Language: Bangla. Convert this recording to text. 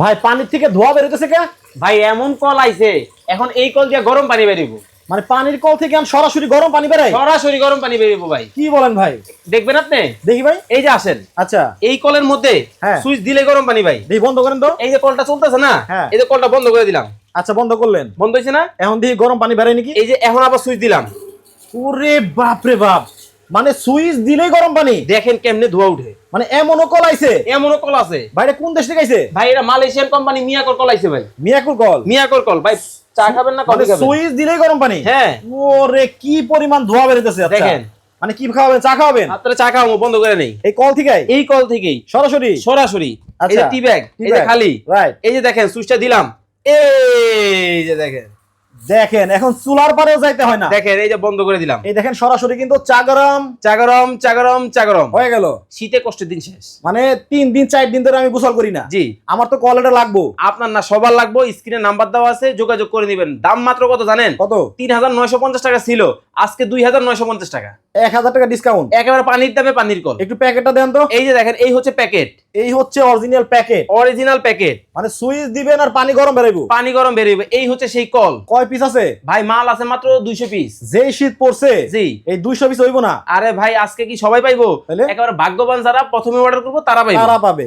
ভাই পানির থেকে ধোয়া বেরোতেছে কে? ভাই এমন কল আইছে এখন এই কল দিয়ে গরম পানি বেরিব মানে পানির কল থেকে আমি সরাসরি গরম পানি বেরাই সরাসরি গরম পানি বেরিব ভাই। কি বলেন ভাই? দেখবেন আপনি? দেখি ভাই। এই যে আসেন। আচ্ছা। এই কলের মধ্যে হ্যাঁ। সুইচ দিলে গরম পানি ভাই। দেখি বন্ধ করেন তো। এই যে কলটা চলতেছে না হ্যাঁ। এই যে কলটা বন্ধ করে দিলাম। আচ্ছা বন্ধ করলেন। বন্ধ হয়েছে না? এখন দেখি গরম পানি বেরাই নাকি? এই যে এখন আবার সুইচ দিলাম। ওরে বাপ রে বাপ। মানে সুইচ দিলেই গরম পানি। দেখেন কেমনে ধোয়া উঠে। মানে এমনও কল আইছে এমনও কল আছে। বাইরে কোন দেশ থেকে আইছে? ভাই এটা মালয়েশিয়ান কোম্পানি মিয়াকর কল আইছে ভাই। মিয়াকুর কল? মিয়াকর কল। ভাই চা খাবেন না মানে কফি খাবেন? সুইচ দিলেই গরম পানি? হ্যাঁ। ওরে কি পরিমাণ ধোয়া বেরোতেছে আচ্ছা। দেখেন। মানে কি খাওয়াবেন? চা খাওয়াবেন? আপনারা চা খাওয়াবো বন্ধ করে নেই। এই কল থেকে এই কল থেকেই। সরাসরি? সরাসরি। এই যে আচ্ছা। টি ব্যাগ এই যে খালি। রাইট এই যে দেখেন সুইচটা দিলাম। এই যে দেখেন। দেখেন এখন চুলার পারেও যাইতে হয় না। দেখেন এই যে বন্ধ করে দিলাম। এই দেখেন সরাসরি কিন্তু চাগরম। চাগরম চা গরম চা গরম চা গরম হয়ে গেল। শীতে কষ্টের দিন শেষ। মানে তিন দিন চার দিন ধরে আমি গোসল করি না। জি। আমার তো কল এটা লাগবো। আপনার না সবার লাগবে স্ক্রিনে নাম্বার দেওয়া আছে যোগাযোগ করে নেবেন। দাম মাত্র কত জানেন? কত? তিন হাজার নয়শো পঞ্চাশ টাকা ছিল। আজকে দুই হাজার নয়শো পঞ্চাশ টাকা। এক হাজার টাকা ডিসকাউন্ট একেবারে পানির দামে পানির কল। একটু প্যাকেটটা দেন তো। এই যে দেখেন এই হচ্ছে প্যাকেট এই হচ্ছে অরিজিনাল প্যাকেট অরিজিনাল প্যাকেট মানে সুইচ দিবেন আর পানি গরম বেরোবে পানি গরম বেরোবে এই হচ্ছে সেই কল। কয় পিস আছে? ভাই মাল আছে মাত্র দুইশো পিস যেই শীত পড়ছে জি। এই দুইশো পিস হইব না। আরে ভাই আজকে কি সবাই পাইবো? একেবারে ভাগ্যবান যারা প্রথমে অর্ডার করব তারা পাইবো। তারা পাবে।